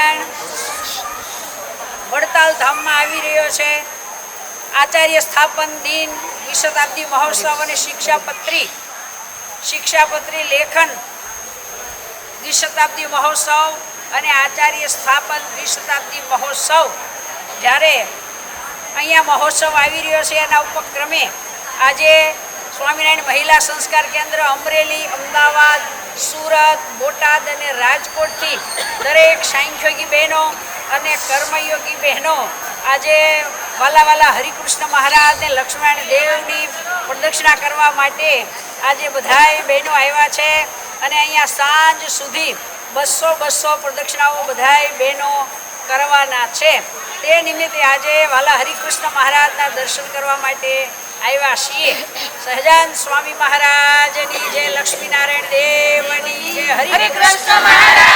સ્વામિનારાયણ વડતાલ ધામમાં આવી રહ્યો છે. આચાર્ય સ્થાપન દિન દ્વિશતાબ્દી મહોત્સવ અને શિક્ષાપત્રી શિક્ષાપત્રી લેખન દ્વિશતાબ્દી મહોત્સવ અને આચાર્ય સ્થાપન દ્વિશતાબ્દી મહોત્સવ. જ્યારે અહીંયા મહોત્સવ આવી રહ્યો છે એના ઉપક્રમે આજે સ્વામિનારાયણ મહિલા સંસ્કાર કેન્દ્ર અમરેલી, અમદાવાદ, સુરત, બોટાદ અને રાજકોટથી દરેક સાંખ્યોગી બહેનો અને કર્મયોગી બહેનો આજે વાલા વાલા હરિકૃષ્ણ મહારાજ અને લક્ષ્મણ દેવની પ્રદક્ષિણા કરવા માટે આજે બધાએ બહેનો આવ્યા છે. અને અહીંયા સાંજ સુધી બસો બસો પ્રદક્ષિણાઓ બધાય બહેનો કરવાના છે. તે નિમિત્તે આજે વાલા હરિકૃષ્ણ મહારાજના દર્શન કરવા માટે આવ્યા છીએ. સહજાન સ્વામી મહારાજની જે લક્ષ્મીનારાયણ દેવની હરિ કૃષ્ણ મહારાજ.